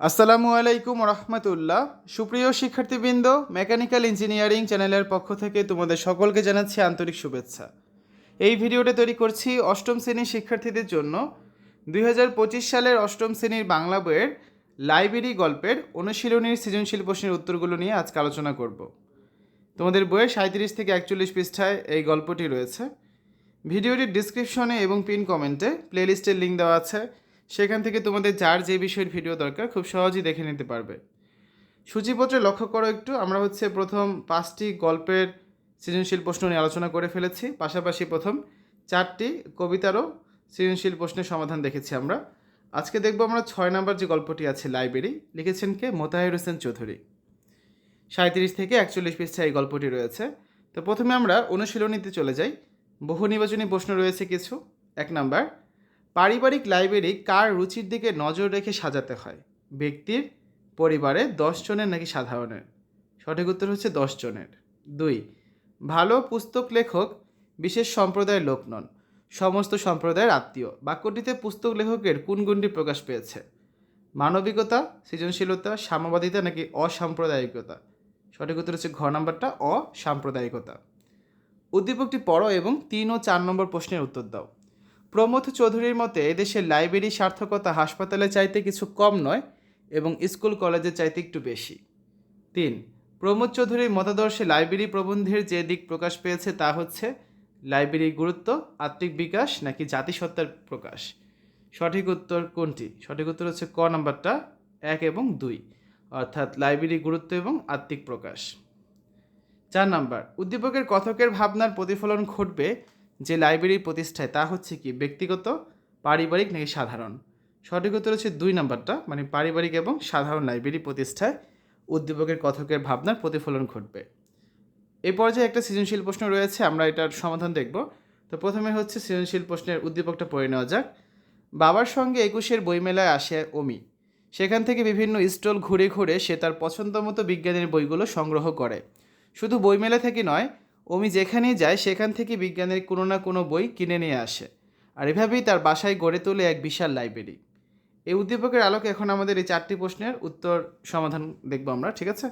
আসসালামু আলাইকুম রহমতুল্লাহ। সুপ্রিয় শিক্ষার্থীবৃন্দ, মেকানিক্যাল ইঞ্জিনিয়ারিং চ্যানেলের পক্ষ থেকে তোমাদের সকলকে জানাচ্ছি আন্তরিক শুভেচ্ছা। এই ভিডিওটা তৈরি করছি অষ্টম শ্রেণির শিক্ষার্থীদের জন্য। দুই হাজার পঁচিশ সালের অষ্টম শ্রেণির বাংলা বইয়ের লাইব্রেরি গল্পের অনুশীলনীর সৃজনশীল প্রশ্নের উত্তরগুলো নিয়ে আজকে আলোচনা করব। তোমাদের বইয়ের সাঁত্রিশ থেকে একচল্লিশ পৃষ্ঠায় এই গল্পটি রয়েছে। ভিডিওটির ডিসক্রিপশনে এবং পিন কমেন্টে প্লেলিস্টের লিঙ্ক দেওয়া আছে। সেখান থেকে তোমাদের যার যে বিষয়ের ভিডিও দরকার, খুব সহজেই দেখে নিতে পারবে। সূচিপত্রে লক্ষ্য করো একটু, আমরা হচ্ছে প্রথম পাঁচটি গল্পের সৃজনশীল প্রশ্ন নিয়ে আলোচনা করে ফেলেছি। পাশাপাশি প্রথম চারটি কবিতারও সৃজনশীল প্রশ্নের সমাধান দেখেছি আমরা। আজকে দেখব আমরা ছয় নম্বর যে গল্পটি আছে লাইব্রেরি, লিখেছেন কে? মোতাহির হোসেন চৌধুরী। সাঁত্রিশ থেকে একচল্লিশ পৃষ্ঠায় এই গল্পটি রয়েছে। তো প্রথমে আমরা অনুশীলনীতে চলে যাই। বহু নির্বাচনী প্রশ্ন রয়েছে কিছু। এক নাম্বার পারিবারিক লাইব্রেরি কার রুচির দিকে নজর রেখে সাজাতে হয়? ব্যক্তির, পরিবারে দশ জনের নাকি সাধারণের? সঠিক উত্তর হচ্ছে দশ জনের। দুই, ভালো পুস্তক লেখক, বিশেষ সম্প্রদায়ের লোক নন। সমস্ত সম্প্রদায়ের আত্মীয়। বাক্যটিতে পুস্তক লেখকের কোন গুণটি প্রকাশ পেয়েছে? মানবিকতা, সৃজনশীলতা, সাম্যবাদিতা নাকি অসাম্প্রদায়িকতা? সঠিক উত্তর হচ্ছে ঘ নাম্বারটা, অসাম্প্রদায়িকতা। উদ্দীপকটি পড়ো এবং তিন ও চার নম্বর প্রশ্নের উত্তর দাও। প্রমথ চৌধুরীর মতে, এদেশের লাইব্রেরি সার্থকতা হাসপাতালে চাইতে কিছু কম নয় এবং স্কুল কলেজের চাইতে একটু বেশি। তিন, প্রমোদ চৌধুরীর মতাদর্শে লাইব্রেরি প্রবন্ধের যে দিক প্রকাশ পেয়েছে তা হচ্ছে লাইব্রেরির গুরুত্ব, আত্মিক বিকাশ নাকি জাতিসত্তার প্রকাশ। সঠিক উত্তর কোনটি? সঠিক উত্তর হচ্ছে ক নাম্বারটা, এক এবং দুই, অর্থাৎ লাইব্রেরির গুরুত্ব এবং আত্মিক প্রকাশ। চার নাম্বার, উদ্দীপকের কথকের ভাবনার প্রতিফলন ঘটবে যে লাইব্রেরি প্রতিষ্ঠায়, তা হচ্ছে কি, ব্যক্তিগত, পারিবারিক নাকি সাধারণ? সঠিক উত্তর হচ্ছে দুই নম্বরটা মানে পারিবারিক এবং সাধারণ লাইব্রেরি প্রতিষ্ঠায় উদ্দীপকের কথকের ভাবনার প্রতিফলন ঘটবে। এই পর্যায়ে একটা সৃজনশীল প্রশ্ন রয়েছে, আমরা এটার সমাধান দেখব। তো প্রথমে হচ্ছে সৃজনশীল প্রশ্নের উদ্দীপকটা পড়ে নেওয়া যাক। বাবার সঙ্গে একুশের বইমেলায় আসে অমি। সেখান থেকে বিভিন্ন স্টল ঘুরে ঘুরে সে তার পছন্দ মতো বিজ্ঞানের বইগুলো সংগ্রহ করে। শুধু বইমেলা থেকে নয় অমি যেখানেই যায়, সেখান থেকে বিজ্ঞানের কোনো না কোনো বই কিনে নিয়ে আসে। আর এভাবেই তার বাসায় গড়ে তোলে এক বিশাল লাইব্রেরি। এই উদ্দীপকের আলোকে এখন আমাদের এই চারটি প্রশ্নের উত্তর সমাধান দেখব আমরা, ঠিক আছে?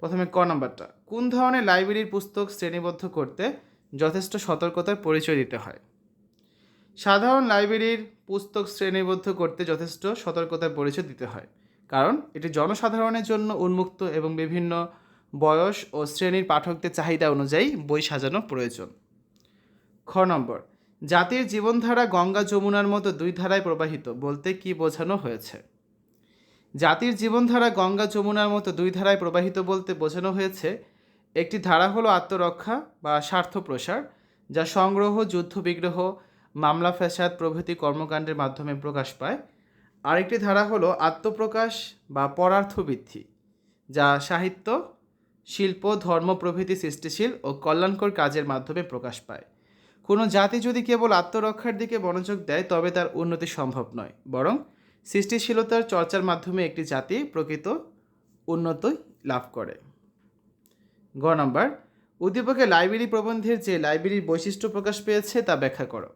প্রথমে ক নাম্বারটা। কোন ধরনের লাইব্রেরির পুস্তক শ্রেণীবদ্ধ করতে যথেষ্ট সতর্কতার পরিচয় দিতে হয়? সাধারণ লাইব্রেরির পুস্তক শ্রেণীবদ্ধ করতে যথেষ্ট সতর্কতার পরিচয় দিতে হয়। কারণ এটি জনসাধারণের জন্য উন্মুক্ত এবং বিভিন্ন বয়স ও শ্রেণির পাঠকদের চাহিদা অনুযায়ী বই সাজানো প্রয়োজন। খ নম্বর, জাতির জীবনধারা গঙ্গা যমুনার মতো দুই ধারায় প্রবাহিত বলতে কি বোঝানো হয়েছে? জাতির জীবনধারা গঙ্গা যমুনার মতো দুই ধারায় প্রবাহিত বলতে বোঝানো হয়েছে, একটি ধারা হলো আত্মরক্ষা বা স্বার্থ প্রসার যা সংগ্রহ, যুদ্ধ বিগ্রহ, মামলা ফ্যাসাদ প্রভৃতি কর্মকাণ্ডের মাধ্যমে প্রকাশ পায়। আরেকটি ধারা হলো আত্মপ্রকাশ বা পরার্থবৃদ্ধি, যা সাহিত্য শিল্প, ধর্ম, প্রভৃতি সৃষ্টিশীল ও কল্যাণকর কাজের মাধ্যমে প্রকাশ পায়। কোনো জাতি যদি কেবল আত্মরক্ষার দিকে মনোযোগ দেয়, তবে তার উন্নতি সম্ভব নয়। বরং সৃষ্টিশীলতার চর্চার মাধ্যমে একটি জাতি প্রকৃত উন্নতি লাভ করে। গ নম্বর উদ্দীপকে লাইব্রেরি প্রবন্ধের যে লাইব্রেরির বৈশিষ্ট্য প্রকাশ পেয়েছে, তা ব্যাখ্যা করো।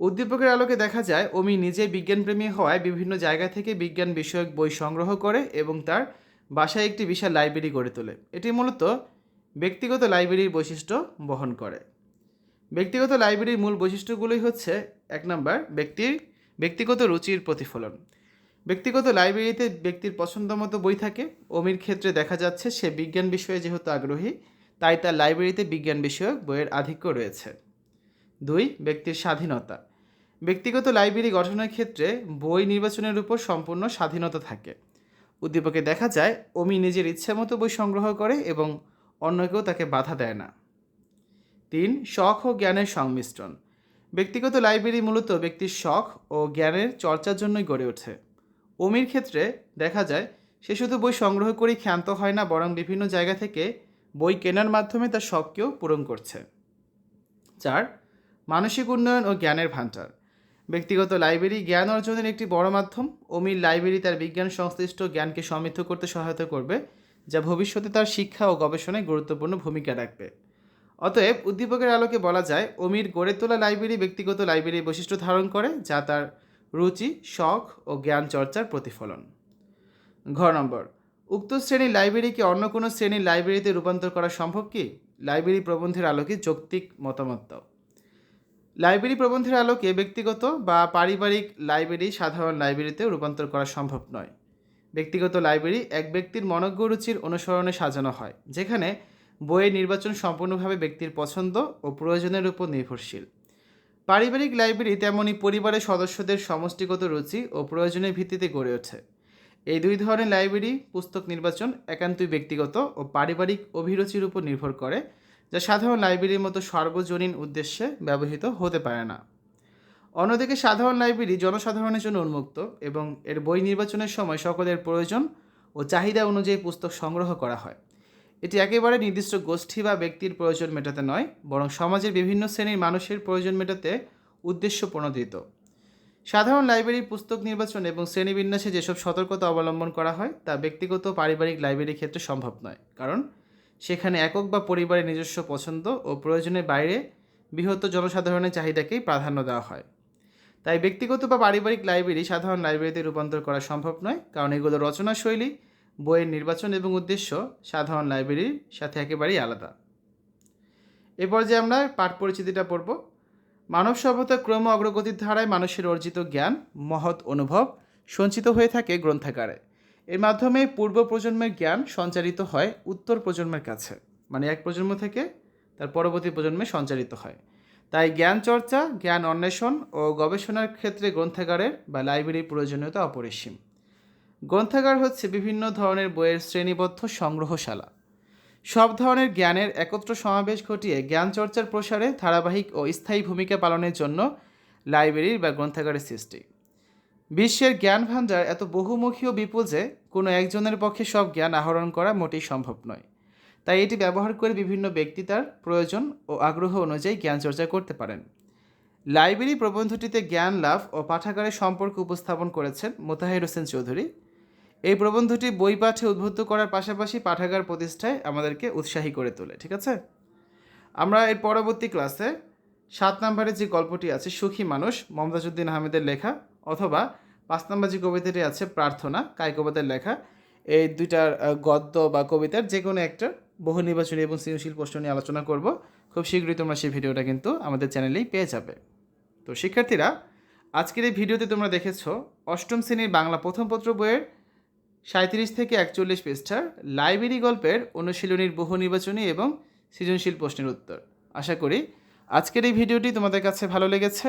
উদ্দীপকের আলোকে দেখা যায়, অমি নিজে বিজ্ঞানপ্রেমী হওয়ায় বিভিন্ন জায়গা থেকে বিজ্ঞান বিষয়ক বই সংগ্রহ করে এবং তার বাসায় একটি বিশাল লাইব্রেরি গড়ে তোলে। এটি মূলত ব্যক্তিগত লাইব্রেরির বৈশিষ্ট্য বহন করে। ব্যক্তিগত লাইব্রেরির মূল বৈশিষ্ট্যগুলোই হচ্ছে, এক নম্বর, ব্যক্তির, ব্যক্তিগত রুচির প্রতিফলন। ব্যক্তিগত লাইব্রেরিতে ব্যক্তির পছন্দ মতো বই থাকে। অমির ক্ষেত্রে দেখা যাচ্ছে, সে বিজ্ঞান বিষয়ে যেহেতু আগ্রহী, তাই তার লাইব্রেরিতে বিজ্ঞান বিষয়ক বইয়ের আধিক্য রয়েছে। দুই, ব্যক্তির স্বাধীনতা। ব্যক্তিগত লাইব্রেরি গঠনের ক্ষেত্রে বই নির্বাচনের উপর সম্পূর্ণ স্বাধীনতা থাকে। উদ্দীপকে দেখা যায়, অমি নিজের ইচ্ছে মতো বই সংগ্রহ করে এবং অন্য কেউ তাকে বাধা দেয় না। তিন, শখ ও জ্ঞানের সংমিশ্রণ। ব্যক্তিগত লাইব্রেরি মূলত ব্যক্তির শখ ও জ্ঞানের চর্চার জন্যই গড়ে ওঠে। অমির ক্ষেত্রে দেখা যায়, সে শুধু বই সংগ্রহ করেই ক্ষান্ত হয় না, বরং বিভিন্ন জায়গা থেকে বই কেনার মাধ্যমে তার শখকেও পূরণ করছে। চার, মানসিক উন্নয়ন ও জ্ঞানের ভান্ডার ব্যক্তিগত লাইব্রেরি জ্ঞান অর্জনের একটি বড় মাধ্যম। অমির লাইব্রেরি তার বিজ্ঞান সংশ্লিষ্ট জ্ঞানকে সমৃদ্ধ করতে সহায়তা করবে, যা ভবিষ্যতে তার শিক্ষা ও গবেষণায় গুরুত্বপূর্ণ ভূমিকা রাখবে। অতএব উদ্দীপকের আলোকে বলা যায় অমির গড়ে তোলা লাইব্রেরি ব্যক্তিগত লাইব্রেরির বৈশিষ্ট্য ধারণ করে, যা তার রুচি, শখ ও জ্ঞান চর্চার প্রতিফলন। ঘ নম্বর, উক্ত শ্রেণির লাইব্রেরিকে অন্য কোনো শ্রেণির লাইব্রেরিতে রূপান্তর করা সম্ভব কি? লাইব্রেরি প্রবন্ধের আলোকে যৌক্তিক মতামত দাও। লাইব্রেরি প্রবন্ধের আলোকে ব্যক্তিগত বা পারিবারিক লাইব্রেরি সাধারণ লাইব্রেরিতে রূপান্তর করা সম্ভব নয়। ব্যক্তিগত লাইব্রেরি এক ব্যক্তির মনজ্ঞ রুচির অনুসরণে সাজানো হয়, যেখানে বইয়ের নির্বাচন সম্পূর্ণভাবে ব্যক্তির পছন্দ ও প্রয়োজনের উপর নির্ভরশীল। পারিবারিক লাইব্রেরি তেমনই পরিবারের সদস্যদের সমষ্টিগত রুচি ও প্রয়োজনের ভিত্তিতে গড়ে ওঠে। এই দুই ধরনের লাইব্রেরি, পুস্তক নির্বাচন একান্তই ব্যক্তিগত ও পারিবারিক অভিরুচির উপর নির্ভর করে যা সাধারণ লাইব্রেরির মতো সর্বজনীন উদ্দেশ্যে ব্যবহৃত হতে পারে না। অন্যদিকে সাধারণ লাইব্রেরি জনসাধারণের জন্য উন্মুক্ত এবং এর বই নির্বাচনের সময় সকলের প্রয়োজন ও চাহিদা অনুযায়ী পুস্তক সংগ্রহ করা হয়। এটি একেবারে নির্দিষ্ট গোষ্ঠী বা ব্যক্তির প্রয়োজন মেটাতে নয়, বরং সমাজের বিভিন্ন শ্রেণির মানুষের প্রয়োজন মেটাতে উদ্দেশ্য প্রণোদিত সাধারণ লাইব্রেরির পুস্তক নির্বাচন এবং শ্রেণীবিন্যাসে যেসব সতর্কতা অবলম্বন করা হয়, তা ব্যক্তিগত পারিবারিক লাইব্রেরির ক্ষেত্রে সম্ভব নয়, কারণ সেখানে একক বা পরিবারের নিজস্ব পছন্দ ও প্রয়োজনের বাইরে বৃহত্ত জনসাধারণের চাহিদাকেই প্রাধান্য দেওয়া হয়। তাই ব্যক্তিগত বা পারিবারিক লাইব্রেরি সাধারণ লাইব্রেরিতে রূপান্তর করা সম্ভব নয়, কারণ এগুলো রচনা শৈলী বইয়ের নির্বাচন এবং উদ্দেশ্য সাধারণ লাইব্রেরির সাথে একেবারেই আলাদা। এরপর যে আমরা পাঠ পরিচিতিটা পড়ব। মানব সভ্যতার ক্রম অগ্রগতির ধারায় মানুষের অর্জিত জ্ঞান, মহৎ অনুভব সঞ্চিত হয়ে থাকে গ্রন্থাগারে। এর মাধ্যমে পূর্ব প্রজন্মের জ্ঞান সঞ্চারিত হয় উত্তর প্রজন্মের কাছে। মানে এক প্রজন্ম থেকে তার পরবর্তী প্রজন্মে সঞ্চারিত হয়। তাই জ্ঞান চর্চা, জ্ঞান অন্বেষণ ও গবেষণার ক্ষেত্রে গ্রন্থাগারের বা লাইব্রেরির প্রয়োজনীয়তা অপরিসীম। গ্রন্থাগার হচ্ছে বিভিন্ন ধরনের বইয়ের শ্রেণীবদ্ধ সংগ্রহশালা। সব ধরনের জ্ঞানের একত্র সমাবেশ ঘটিয়ে জ্ঞান চর্চার প্রসারে ধারাবাহিক ও স্থায়ী ভূমিকা পালনের জন্য লাইব্রেরির বা গ্রন্থাগারের সৃষ্টি। বিশ্বের জ্ঞান ভাণ্ডার এত বহুমুখী ও বিপুল যে কোনো একজনের পক্ষে সব জ্ঞান আহরণ করা মোটেই সম্ভব নয়। তাই এটি ব্যবহার করে বিভিন্ন ব্যক্তি তার প্রয়োজন ও আগ্রহ অনুযায়ী জ্ঞান চর্চা করতে পারেন। লাইব্রেরি প্রবন্ধটিতে জ্ঞান লাভ ও পাঠাগারের সম্পর্ক উপস্থাপন করেছেন মোতাহির হোসেন চৌধুরী। এই প্রবন্ধটি বই পাঠে উদ্বুদ্ধ করার পাশাপাশি পাঠাগার প্রতিষ্ঠায় আমাদেরকে উৎসাহী করে তোলে, ঠিক আছে? আমরা এর পরবর্তী ক্লাসে সাত নম্বরে যে গল্পটি আছে, সুখী মানুষ মমতাজুদ্দিন আহমেদের লেখা অথবা পাঁচ নম্বর যে কবিতাটি আছে, প্রার্থনা কায়কবাদের লেখা, এই দুইটার গদ্য বা কবিতার যে কোনো একটা বহু নির্বাচনী এবং সৃজনশীল প্রশ্ন নিয়ে আলোচনা করব। খুব শীঘ্রই তোমরা সেই ভিডিওটা কিন্তু আমাদের চ্যানেলেই পেয়ে যাবে। তো শিক্ষার্থীরা, আজকের এই ভিডিওতে তোমরা দেখেছ অষ্টম শ্রেণির বাংলা প্রথম পত্র বইয়ের সাঁত্রিশ থেকে একচল্লিশ পৃষ্ঠার লাইব্রেরি গল্পের অনুশীলনীর বহু নির্বাচনী এবং সৃজনশীল প্রশ্নের উত্তর। আশা করি আজকের এই ভিডিওটি তোমাদের কাছে ভালো লেগেছে।